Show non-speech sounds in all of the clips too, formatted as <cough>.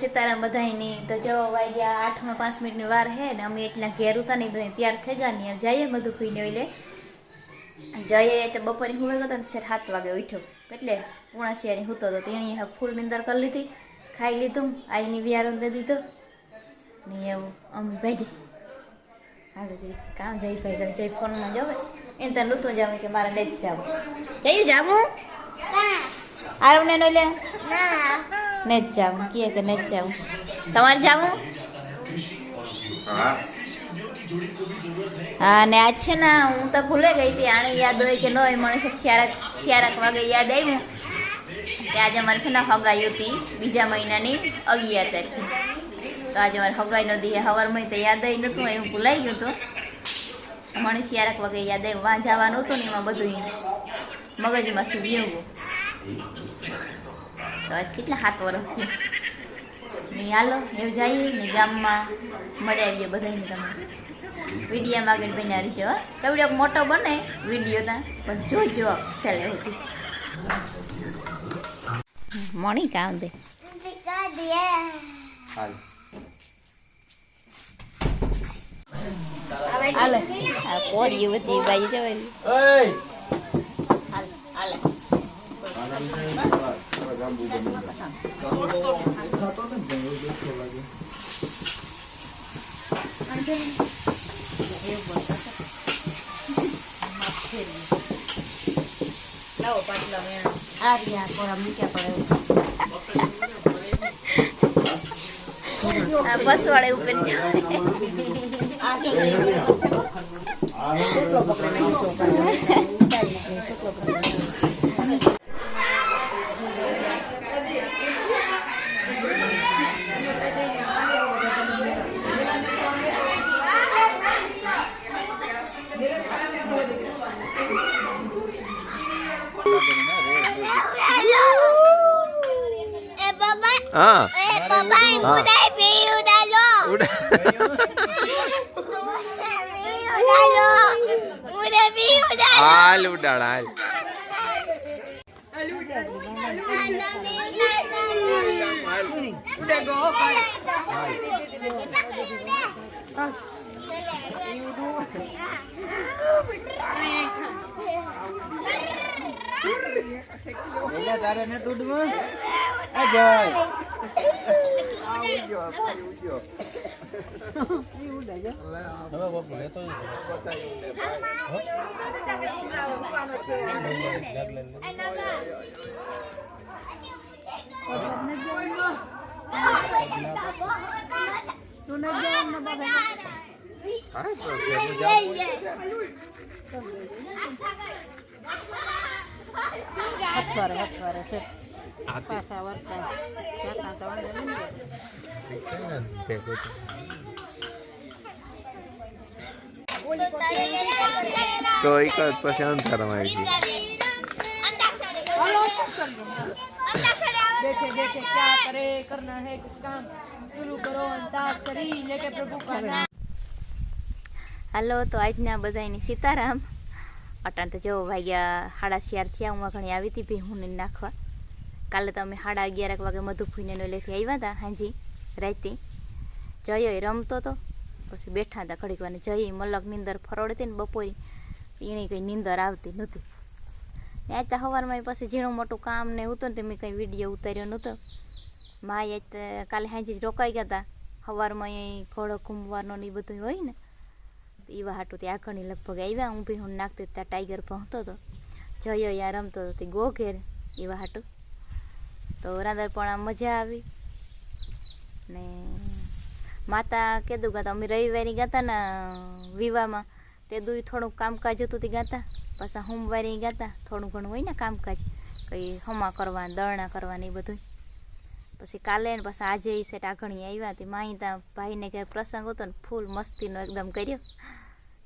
સીતારામ બધાયની. તો જો વાગ્યા આઠમાં પાંચ મિનિટની વાર હે ને અમે એટલા ઘેર ઉતા નહીં બધા તૈયાર થઈ ગયા ને જઈએ બધું પીને લે. જઈએ તો બપોરે હું ગયો તો ને છેક સાત વાગે ઉઠ્યો. એટલે પૂણા શિયારી હૂતો હતો તેણી ફૂલ નિંદર કરી લીધી. ખાઈ લીધું આઈની વિયારો દે દીધો. ને એવું અમે ભાઈ હાલો જઈ કામ જઈ ભાઈ તો જઈ ફોનમાં જવે એને ત્યાં નહોતું જાવ કે મારે નહીં જાવ. જઈ જાવું આરવને ને લે? ને. જ જાવું કહે કે ને જ જાવું તમારે જાવું? હા ને આજ છે ને, હું તો ભૂલે ગઈ હતી, આને યાદ હોય કે ન હોય, મને છે શિયાળા વાગે યાદ આવ્યું કે આજે અમારે છે ને હગાઈ હતી, બીજા મહિનાની અગિયાર તારીખે. તો આજે મારે હગાઈ નો દી હવારમાં તો યાદ આવી નહોતું એવું ભૂલાઈ ગયું હતું મને શ્યારક વાગે યાદ આવ્યું, વાં જવાનું હતું ને એમાં બધું મગજમાંથી વ્યવું તો આજ કેટલા સાત વર્ષથી ને હાલો એવું જઈએ ને ગામમાં મળી આવીએ બધાને તમે. વિડીયા માગે બન્યા રહીજો. કવડો મોટો બને વીડિયો તા પણ જોજો છેલ્લે સુધી મણી કામ દે હાલ. આ કોરી બધી બાઈ હાલે મેં આ રહ્યા કોરા મૂક્યા પડે આ બસ વાળે ઉપર જાય. <laughs> હા. હાલ ઉડાડ હાલ. એટલે તારે ને તૂટવું? આ જય. હથવારે હથવારે છે. પાસા વર્તા તો એક જ પછી અંધારામાં આવી દેખે દેખે ક્યા કરે કરના હે કુછ કામ. શરૂ કરો અંતાક્ષરી લેકે પ્રભુ કા હેલો તો આજના બધાની સીતારામ. અટાણ તો જવો વાગ્યા સાડા ચાર થયા, હું ઘણી આવી હતી ભીહુંને નાખવા. કાલે તો અમે સાડા અગિયાર વાગે મધુફૂઈને લેખી આવ્યા હતા હાંજી, રાતે. જયો રમતો હતો પછી બેઠા હતા ઘડીક વાર જઈ મલક નીંદર ફરોડતી ને બપોરે. એની કંઈ નીંદર આવતી નહોતી. આજ તો સવારમાં પછી ઝીણું મોટું કામ ને હતું ને તે મેં કંઈ વીડિયો ઉતાર્યો નહોતો. માય આજ કાલે હાંજી જ રોકાઈ ગયા હતા સવારમાં અહીં ઘોડો ઘૂમવાનો ને એ બધું હોય ને. એવા હાટું ત્યાં આગળની લગભગ આવ્યા, હું બી હું નાખતી ત્યાં ટાઈગર પહોંચતો હતો. જયો યા રમતો હતો, તે ગો ઘેર એવા હાટું તો રાંદર પણ આમ મજા આવી. ને માતા કીધું ગાતા અમે રવિવારે ગાતા ને વિવાહમાં. તે દુઈ થોડુંક કામકાજ હતું તે ગાતા, પાછા સોમવારે ગાતા. થોડું ઘણું હોય ને કામકાજ, કંઈ હમા કરવા દળણા કરવાને એ બધું પછી કાલે ને પછી આજે એ સેટ આઘણી આવ્યા હતી. માઈ ત્યાં ભાઈને ઘેર પ્રસંગ હતો ને ફૂલ મસ્તીનો એકદમ કર્યો.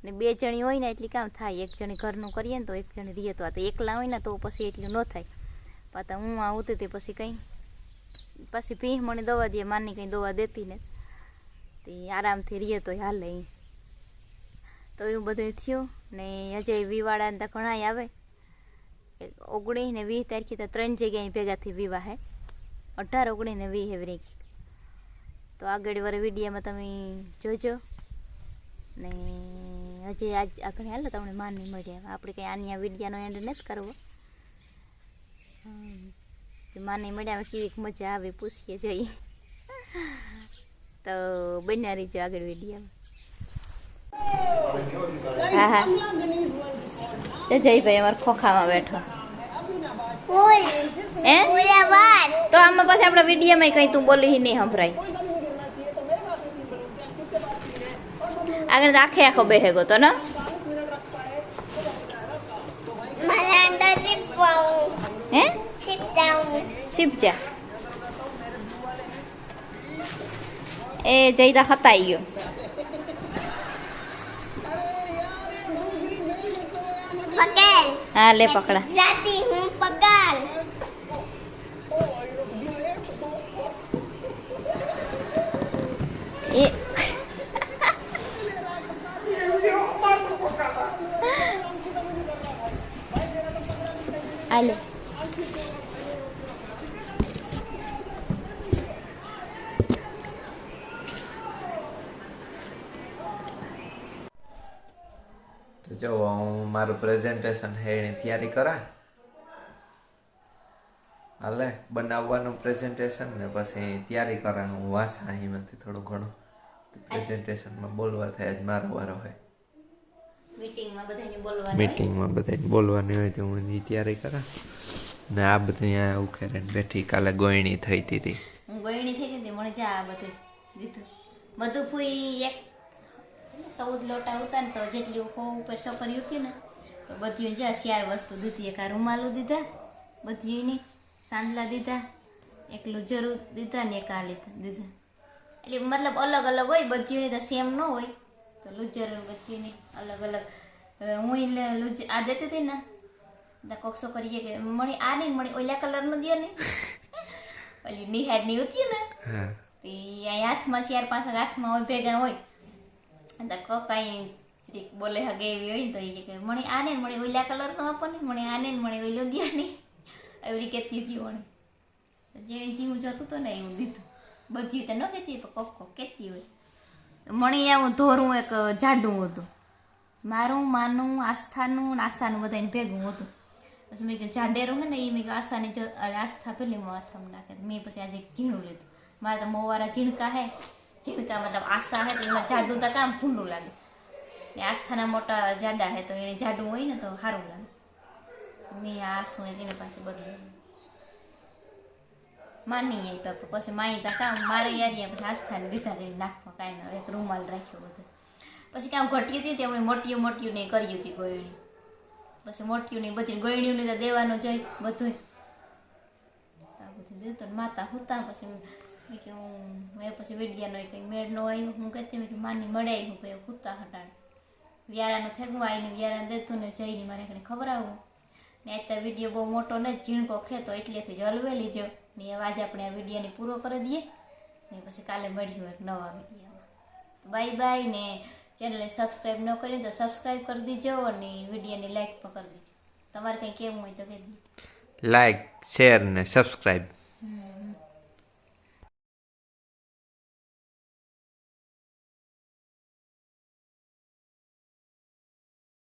ને બે જણી હોય ને એટલી કામ થાય. એક જણી ઘરનું કરીએ ને તો એક જણી રીએ તો આ તો એકલા હોય ને તો પછી એટલું ન થાય. પાછા હું આવતી હતી પછી કંઈ પછી ભીહ મને દવા દે માની કંઈ દવા દેતી ને. તે આરામથી રીએ તો હાલે. તો એવું બધું થયું ને હજે વિવાળાને તો ઘણાય આવે. ઓગણીસ ને વીસ તારીખે તો ત્રણ જગ્યાએ ભેગાથી વિવાહ. હે અઢાર ઓગણીસ ને વીસ તો આગળ વાળા વિડીયામાં તમે જોજો. ને હજી આજ આગળ હાલો તમને નહીં મળ્યા આપણે કંઈ આની આ વિડીયાનો એન્ડ નથી કરવો. માની મળ્યા કેવી મજા આવે પૂછીએ જોઈએ. તો બન્યા રહીજો આગળ વિડીયોમાં. હા હા. જયભાઈ અમારા ખોખામાં બેઠો. હે તો આમાં પાછા આપણા વિડીયોમાં કંઈ તું બોલી નહીં સંભળાય આગળ આખે આખો બેહે ગયો તો ને હે શિવજા એ જઈતા હતાઈ ગયો હા લે પકડા આલે તો જો હું મારું પ્રેઝન્ટેશન હે એની તૈયારી કરા હાલે બનાવવાનું પ્રેઝન્ટેશન ને પછી તૈયારી કરા હું વાસા અહીંમાંથી થોડું ઘણું. પ્રેઝન્ટેશનમાં બોલવા થાય આજ મારો વારો હોય. મીટિંગમાં બધાને બોલવાનું હોય? તો હું ત્યારે કરા. ને આ બધું અહીંયા ઉખેરે બેઠી કાલે ગોયણી થઈ હતી હું ગોયણી થઈ હતી મને જા આ બધું દીધું. બધું ફૂઈ એક સૌદ લોટા ઉતા ને તો જેટલી ખો ઉપર છોકરી ઉતી ને તો બધી જા શિયાર વસ્તુ દીધી. એક આ રૂમાલું દીધા બધીની સાંદલા દીધા એક લુજરું દીધા ને એક આ લીધા દીધા. એટલે મતલબ અલગ અલગ હોય બધીની તો સેમ ન હોય. તો લુજર બધીની અલગ અલગ હું લુજ આ દેતી હતી ને દા કોકસો કરીએ કે મણી આ નહીં મણી ઓલા કલરનું દે ને. <laughs> ઓલી નિહાળની હતી ને તે હાથમાં ચાર પાંચ હાથમાં હોય ભેગા હોય. દા કો કાંઈ જરીક બોલે હગે એવી હોય ને તો એ કે મણી આને મણી ઓલા કલરનો આપો ને મણી આને મણી ઓલો દ્યો નહીં. એવી કહેતી હતી મને જેણે જીવું જોતું હતું ને એવું દીધું. બધી તો ન કહેતી પણ કોક કોક કહેતી હોય. મને એવું ધોરું એક જાડું હતું. મારું, માનું, આસ્થાનું ને આશાનું બધાને ભેગું હતું. પછી મેં કીધું, જાડેરું હે ને એ મેં આશાની આસ્થા પેલી માથામાં નાખે મેં પછી આજે ઝીણું લીધું. મારે તો મોવારા ઝીણકા હે. ઝીણકા મતલબ આશા હે, તો એમાં જાડું તો કામ ભૂંડું લાગે. ને આસ્થાના મોટા જાડા હે, તો એને જાડું હોય ને, તો સારું લાગે. મેં આ આસું એને પાછું બદલ્યું માની આવી પાપા પછી માઈ તા કામ મારે યારી પછી આસ્થાને લીધા કરી નાખવા કાંઈ ના એક રૂમાલ રાખ્યો બધો. પછી કામ ઘટી હતી તેમણે મોટીયું મોટીયું નહીં કરી હતી ગોયણી. પછી મોટીયું નહીં બધી ગોયણીઓને તો દેવાનું જોઈ બધું બધું દીધું માતા હુતા પછી મેં કે હું મેં પછી વિડિયાનો કંઈ મેળ નો આવ્યો હું કહેતી મેં કે માની મળે હું ભાઈ હુતા હટાણ વ્યારાનો થેગું આવીને વ્યારાને દેતું ને જઈને મારે ખબર આવું ને અત્યારે વીડિયો બહુ મોટો ને ઝીણકો ખેતો એટલેથી જ હલવેલી જો ને એ આજે આપણે આ વિડીયોને પૂરો કરી દઈએ ને પછી કાલે મળ્યું એક નવા વિડીયોમાં. બાય બાય ને ચેનલને સબસ્ક્રાઈબ ન કરી તો સબસ્ક્રાઈબ કરી દેજો અને વિડીયોને લાઈક પણ કરી દેજો. તમારે કંઈ કેવું હોય તો કહી દઈએ લાઈક શેર ને સબસ્ક્રાઈબ.